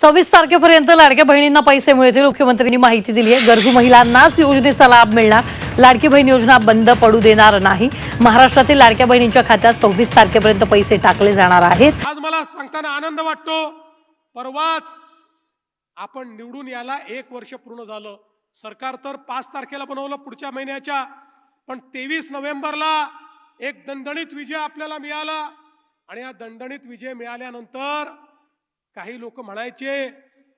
सव्वीस तारखेपर्यंत लाडक्या बहिणींना पैसे मिळतील मुख्यमंत्र्यांनी माहिती दिली आहे. गरजू महिलांनाच योजनेचा लाभ मिळणार. लाडकी बहीण योजना बंद पडू देणार नाही. महाराष्ट्रातील लाडक्या बहिणींच्या खात्यात सव्वीस तारखेपर्यंत पैसे टाकले जाणार आहेत. आज मला सांगताना आनंद वाटतो. परवाच आपण निवडून याला एक वर्ष पूर्ण झालं. सरकार तर पाच तारखेला बनवलं पुढच्या महिन्याच्या. पण तेवीस नोव्हेंबरला एक दणदणीत विजय आपल्याला मिळाला. आणि या दणदणीत विजय मिळाल्यानंतर काही लोक म्हणायचे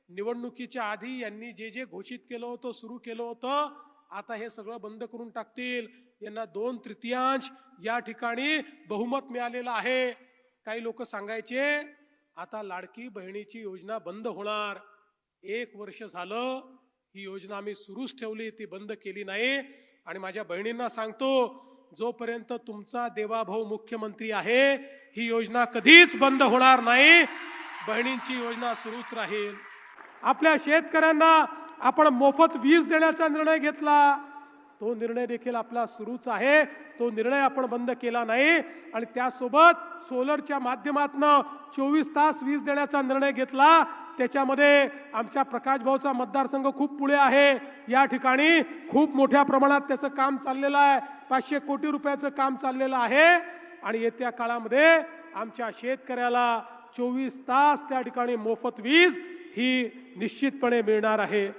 निवडणुकीच्या आधी यांनी जे जे घोषित केलं होतं सुरू केलं होतं आता हे सगळं बंद करून टाकतील. यांना दोन तृतीयांश या ठिकाणी बहुमत मिळालेलं आहे. काही लोक सांगायचे आता लाडकी बहिणीची योजना बंद होणार. एक वर्ष झालं ही योजना आम्ही सुरूच ठेवली ती बंद केली नाही. आणि माझ्या बहिणींना सांगतो जोपर्यंत तुमचा देवाभाऊ मुख्यमंत्री आहे ही योजना कधीच बंद होणार नाही. बहिणींची योजना सुरूच राहील. आपल्या शेतकऱ्यांना आपण मोफत वीज देण्याचा निर्णय घेतला. तो निर्णय देखील आपला सुरूच आहे. तो निर्णय आपण बंद केला नाही. आणि त्यासोबत सोलरच्या माध्यमातनं चोवीस तास वीज देण्याचा निर्णय घेतला. त्याच्यामध्ये आमच्या प्रकाश भाऊचा मतदारसंघ खूप पुढे आहे. या ठिकाणी खूप मोठ्या प्रमाणात त्याचं काम चाललेलं आहे. पाचशे कोटी रुपयाचं काम चाललेलं आहे. आणि येत्या काळामध्ये आमच्या शेतकऱ्याला चोवीस तास त्या ठिकाणी मोफत वीज ही निश्चितपणे मिळणार आहे.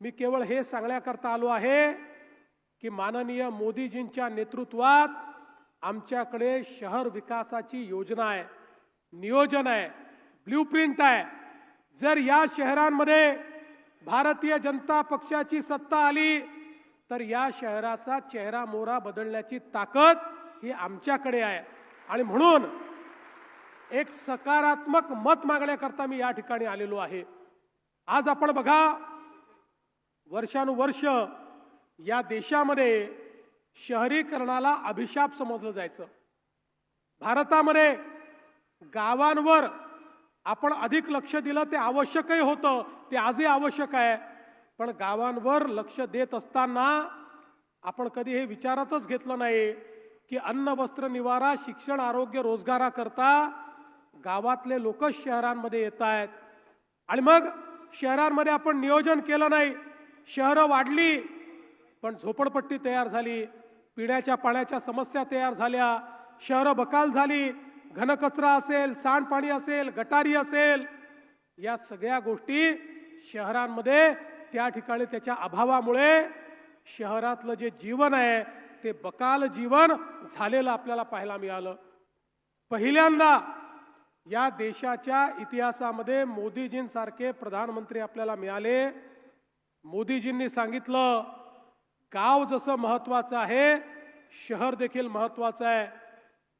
मी केवळ हे सांगण्याकरता आलो आहे की माननीय मोदीजींच्या नेतृत्वात आमच्याकडे शहर विकासाची योजना आहे नियोजन आहे ब्ल्यूप्रिंट आहे. जर या शहरांमध्ये भारतीय जनता पक्षाची सत्ता आली तर या शहराचा चेहरा मोहरा बदलण्याची ताकद ही आमच्याकडे आहे. आणि म्हणून एक सकारात्मक मत मागण्याकरता मी या ठिकाणी आलेलो आहे. आज आपण बघा वर्षानुवर्ष या देशामध्ये शहरीकरणाला अभिशाप समजलं जायचं. भारतामध्ये गावांवर आपण अधिक लक्ष दिलं ते आवश्यकही होतं ते आजही आवश्यक आहे. पण गावांवर लक्ष देत असताना आपण कधी हे विचारातच घेतलं नाही की अन्न वस्त्र निवारा शिक्षण आरोग्य रोजगाराकरता गावातले लोकच शहरांमध्ये येत आहेत. आणि मग शहरांमध्ये आपण नियोजन केलं नाही. शहरं वाढली पण झोपडपट्टी तयार झाली. पिण्याच्या पाण्याच्या समस्या तयार झाल्या. शहरं बकाल झाली. घनकचरा असेल सांडपाणी असेल गटारी असेल. या सगळ्या गोष्टी शहरांमध्ये त्या ठिकाणी त्याच्या अभावामुळे शहरातलं जे जीवन आहे ते बकाल जीवन झालेलं आपल्याला पाहायला मिळालं. पहिल्यांदा या देशाच्या इतिहासामध्ये मोदीजींसारखे प्रधानमंत्री आपल्याला मिळाले. मोदीजींनी सांगितलं गाव जसं महत्वाचं आहे शहर देखील महत्वाचं आहे.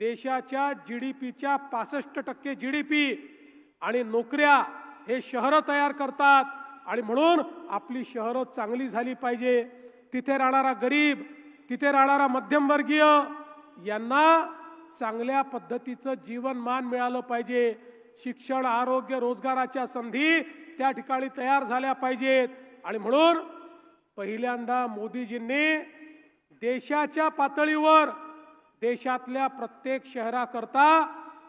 देशाच्या जी डी पीच्या पासष्ट टक्के जी डी पी आणि नोकऱ्या हे शहरं तयार करतात आणि म्हणून आपली शहरं चांगली झाली पाहिजे. तिथे राहणारा गरीब तिथे राहणारा मध्यमवर्गीय यांना चांगल्या पद्धतीचं जीवनमान मिळालं पाहिजे. शिक्षण आरोग्य रोजगाराच्या संधी त्या ठिकाणी तयार झाल्या पाहिजेत. आणि म्हणून पहिल्यांदा मोदीजींनी देशाच्या पातळीवर देशातल्या प्रत्येक शहराकरता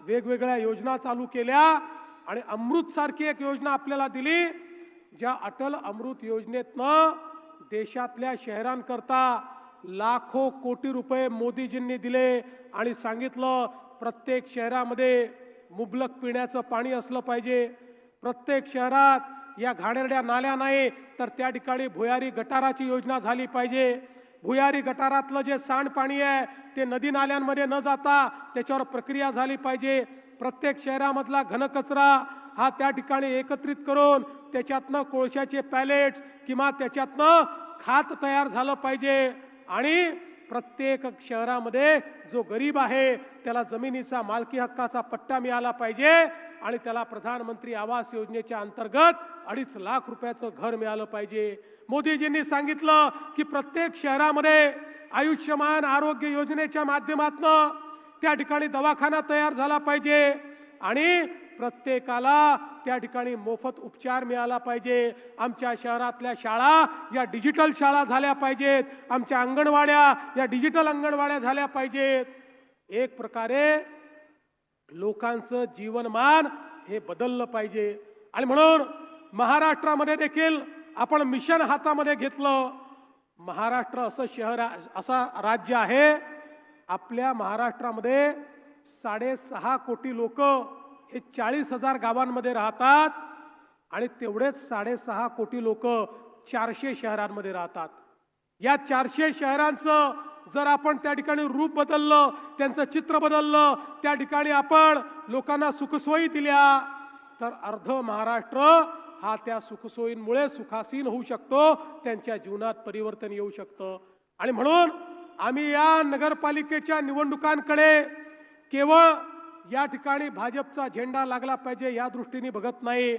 वेगवेगळ्या योजना चालू केल्या आणि अमृतसारखी एक योजना आपल्याला दिली ज्या अटल अमृत योजनेतनं देशातल्या शहरांकरता लाखो कोटी रुपये मोदीजींनी दिले आणि सांगितलं प्रत्येक शहरामध्ये मुबलक पिण्याचं पाणी असलं पाहिजे. प्रत्येक शहरात या घाणेरड्या नाल्या नाही तर त्या ठिकाणी भुयारी गटाराची योजना झाली पाहिजे. भुयारी गटारातलं जे सांडपाणी आहे ते नदी नाल्यांमध्ये न जाता त्याच्यावर प्रक्रिया झाली पाहिजे. प्रत्येक शहरामधला घनकचरा हा त्या ठिकाणी एकत्रित करून त्याच्यातनं कोळशाचे पॅलेट्स किंवा त्याच्यातनं खात तयार झालं पाहिजे. आणि प्रत्येक शहरामध्ये जो गरीब आहे त्याला जमिनीचा मालकी हक्काचा पट्टा मिळाला पाहिजे आणि त्याला प्रधानमंत्री आवास योजनेच्या अंतर्गत अडीच लाख रुपयाचं घर मिळालं पाहिजे. मोदीजींनी सांगितलं की प्रत्येक शहरामध्ये आयुष्यमान आरोग्य योजनेच्या माध्यमातनं त्या ठिकाणी दवाखाना तयार झाला पाहिजे आणि प्रत्येकाला त्या ठिकाणी मोफत उपचार मिळाला पाहिजे. आमच्या शहरातल्या शाळा या डिजिटल शाळा झाल्या पाहिजेत. आमच्या अंगणवाड्या या डिजिटल अंगणवाड्या झाल्या पाहिजेत. एक प्रकारे लोकांचं जीवनमान हे बदललं पाहिजे. आणि म्हणून महाराष्ट्रामध्ये देखील आपण मिशन हातामध्ये घेतलं. महाराष्ट्र असं शहर असा राज्य आहे. आपल्या महाराष्ट्रामध्ये साडेसहा कोटी लोक हे चाळीस हजार गावांमध्ये राहतात आणि तेवढेच साडेसहा कोटी लोक चारशे शहरांमध्ये राहतात. या चारशे शहरांचं जर आपण त्या ठिकाणी रूप बदललं त्यांचं चित्र बदललं त्या ठिकाणी आपण लोकांना सुखसोयी दिल्या तर अर्ध महाराष्ट्र हा त्या सुखसोयींमुळे सुखासीन होऊ शकतो त्यांच्या जीवनात परिवर्तन येऊ शकतं. आणि म्हणून आम्ही या नगरपालिकेच्या निवडणुकांकडे केवळ या ठिकाणी भाजपचा झेंडा लागला पाहिजे या दृष्टीने बघत नाही.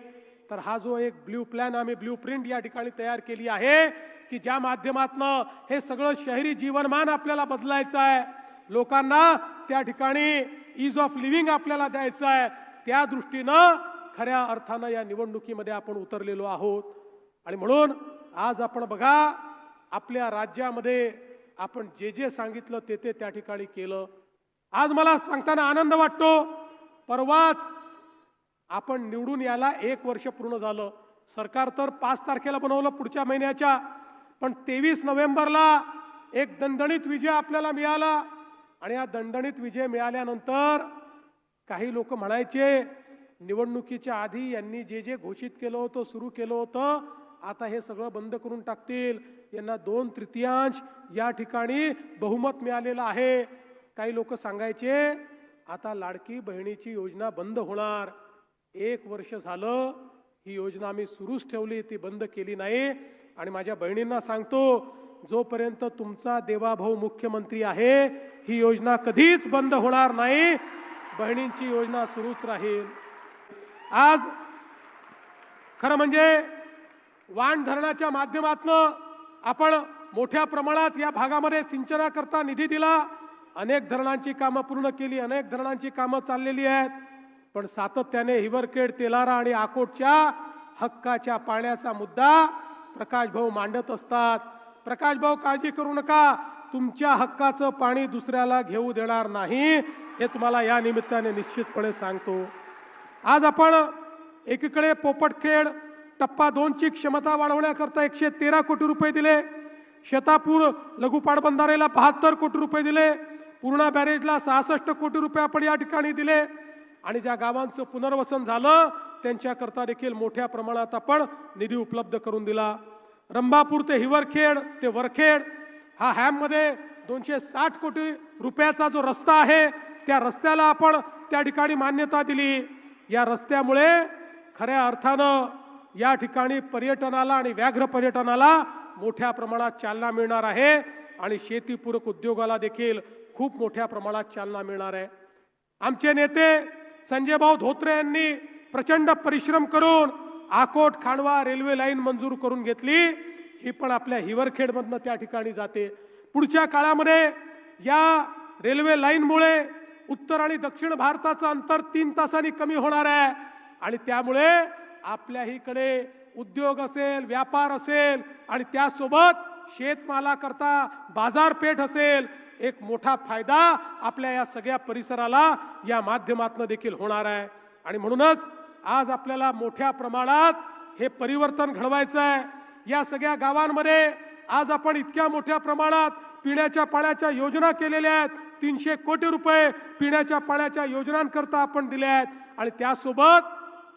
तर हा जो एक ब्ल्यू प्लॅन आम्ही ब्ल्यू प्रिंट या ठिकाणी तयार केली आहे की ज्या माध्यमातनं हे सगळं शहरी जीवनमान आपल्याला बदलायचं आहे. लोकांना त्या ठिकाणी इज ऑफ लिव्हिंग आपल्याला द्यायचं आहे. त्या दृष्टीनं खऱ्या अर्थानं या निवडणुकीमध्ये आपण उतरलेलो आहोत. आणि म्हणून आज आपण बघा आपल्या राज्यामध्ये आपण जे जे सांगितलं ते ते त्या ठिकाणी केलं. आज मला सांगताना आनंद वाटतो. परवाच आपण निवडून यायला एक वर्ष पूर्ण झालं. सरकार तर पाच तारखेला बनवलं पुढच्या महिन्याच्या. पण तेवीस नोव्हेंबरला एक दणदणीत विजय आपल्याला मिळाला. आणि या दणदणीत विजय मिळाल्यानंतर काही लोक म्हणायचे निवडणुकीच्या आधी यांनी जे जे घोषित केलं होतं सुरू केलं होतं आता हे सगळं बंद करून टाकतील. यांना दोन तृतीयांश या ठिकाणी बहुमत मिळालेलं आहे. काही लोक सांगायचे आता लाडकी बहिणीची योजना बंद होणार. एक वर्ष झालं ही योजना आम्ही सुरूच ठेवली ती बंद केली नाही. आणि माझ्या बहिणींना सांगतो जोपर्यंत तुमचा देवाभाऊ मुख्यमंत्री आहे ही योजना कधीच बंद होणार नाही. बहिणींची योजना सुरूच राहील. आज खरं म्हणजे वाण धरणाच्या माध्यमातनं आपण मोठ्या प्रमाणात या भागामध्ये सिंचनाकरता निधी दिला. अनेक धरणांची कामं पूर्ण केली अनेक धरणांची कामं चाललेली आहेत पण सातत्याने हिवरखेड तेलारा आणि आकोटच्या हक्काच्या पाण्याचा मुद्दा प्रकाश भाऊ मांडत असतात. प्रकाश भाऊ काळजी करू नका. तुमच्या हक्काचं पाणी दुसऱ्याला घेऊ देणार नाही हे तुम्हाला या निमित्ताने निश्चितपणे सांगतो. आज आपण एकीकडे पोपटखेड टप्पा दोनची क्षमता वाढवण्याकरता एकशे तेरा कोटी रुपये दिले. शेतापूर लघु पाटबंधारेला बहात्तर कोटी रुपये दिले. पूर्णा बॅरेजला सहासष्ट कोटी रुपये आपण या ठिकाणी दिले. आणि ज्या गावांचं पुनर्वसन झालं त्यांच्याकरता देखील मोठ्या प्रमाणात आपण निधी उपलब्ध करून दिला. रंभापूर ते हिवरखेड ते वरखेड हा हॅममध्ये दोनशे साठ कोटी रुपयाचा जो रस्ता आहे त्या रस्त्याला आपण त्या ठिकाणी मान्यता दिली. या रस्त्यामुळे खऱ्या अर्थानं या ठिकाणी पर्यटनाला आणि व्याघ्र पर्यटनाला मोठ्या प्रमाणात चालना मिळणार आहे. आणि शेतीपूरक उद्योगाला देखील खूप मोठ्या प्रमाणात चालना मिळणार आहे. आमचे नेते संजयभाऊ धोत्रे यांनी प्रचंड परिश्रम करून आकोट खांडवा रेल्वे लाईन मंजूर करून घेतली. ही पण आपल्या हिवरखेडमधनं त्या ठिकाणी जाते. पुढच्या काळामध्ये या रेल्वे लाईनमुळे उत्तर आणि दक्षिण भारताचं अंतर तीन तासांनी कमी होणार आहे. आणि त्यामुळे आपल्याहीकडे उद्योग असेल व्यापार असेल आणि त्यासोबत शेतमालाकरता बाजारपेठ असेल एक मोठा फायदा आपल्या या सगळ्या परिसराला या माध्यमातून देखील होणार आहे. आणि म्हणूनच आज आपल्याला मोठ्या प्रमाणात हे परिवर्तन घडवायचं आहे. या सगळ्या गावांमध्ये आज आपण इतक्या मोठ्या प्रमाणात पिण्याच्या पाण्याच्या योजना केलेल्या आहेत. तीनशे कोटी रुपये पिण्याच्या पाण्याच्या योजनांकरता आपण दिल्या आहेत. आणि त्यासोबत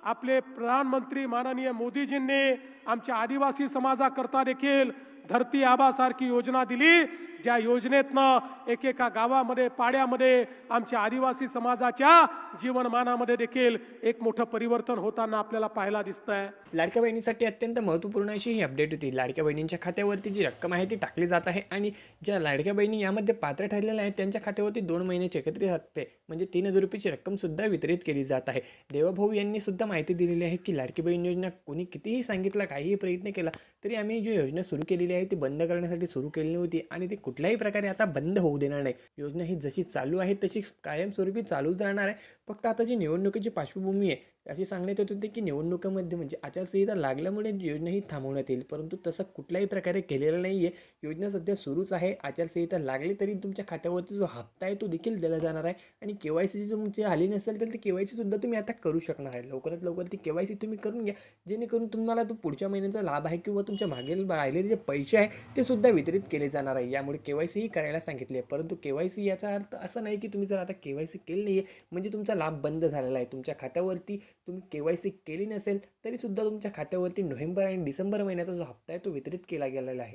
आपले प्रधानमंत्री माननीय मोदीजींनी आमच्या आदिवासी समाजाकरता देखील धरती आबासारखी योजना दिली. ज्या योजनेतनं एकेका गावामध्ये पाड्यामध्ये आमच्या आदिवासी समाजाच्या जीवनमानामध्ये देखील एक मोठं परिवर्तन होताना आपल्याला पाहायला दिसतंय. लाडक्या बहिणीसाठी अत्यंत महत्त्वपूर्ण अशी ही अपडेट होती. लाडक्या बहिणींच्या खात्यावरती जी रक्कम आहे ती टाकली जात आहे आणि ज्या लाडक्या बहिणी यामध्ये पात्र ठरलेल्या आहेत त्यांच्या खात्यावरती दोन महिन्याचे एकत्रित हप्ते म्हणजे तीन हजार रुपयाची रक्कमसुद्धा वितरित केली जात आहे. देवाभाऊ यांनी सुद्धा माहिती दिलेली आहे की लाडकी बहीण योजना कोणी कितीही सांगितलं काहीही प्रयत्न केला तरी आम्ही जी योजना सुरू केलेली आहे ती बंद करण्यासाठी सुरू केली होती आणि ती कुठल्याही प्रकारे आता बंद होऊ देणार नाही. योजना ही जशी चालू आहे तशी कायमस्वरूपी चालूच राहणार आहे. फक्त आता जी निवडणुकीची पार्श्वभूमी आहे अशी सांगण्यात येत होते की निवडणुकामध्ये म्हणजे आचारसंहिता लागल्यामुळे योजना ही थांबवण्यात येईल परंतु तसं कुठल्याही प्रकारे केलेलं नाही आहे योजना सध्या सुरूच आहे. आचारसंहिता लागली तरी तुमच्या खात्यावरती जो हप्ता आहे तो देखील दिला जाणार आहे आणि के वाय सी तुमची आली नसेल तर ती के वाय सीसुद्धा तुम्ही आता करू शकणार आहे. लवकरात लवकर ती के वाय सी तुम्ही करून घ्या. जेणेकरून तुम्हाला तो पुढच्या महिन्याचा लाभ आहे किंवा तुमच्या मागील राहिलेले जे पैसे आहे ते सुद्धा वितरित केले जाणार आहे. यामुळे के वाय सीही करायला सांगितले आहे. परंतु के वाय सी याचा अर्थ असा नाही की तुम्ही जर आता के वाय सी केली नाही आहे म्हणजे तुमचा तुमचा लाभ बंद झालेला आहे. तुमच्या खात्यावरती तुम्ही के वाय सी केली नसेल तरीसुद्धा तुमच्या खात्यावरती नोव्हेंबर आणि डिसेंबर महिन्याचा जो हप्ता आहे तो वितरित केला गेलेला आहे.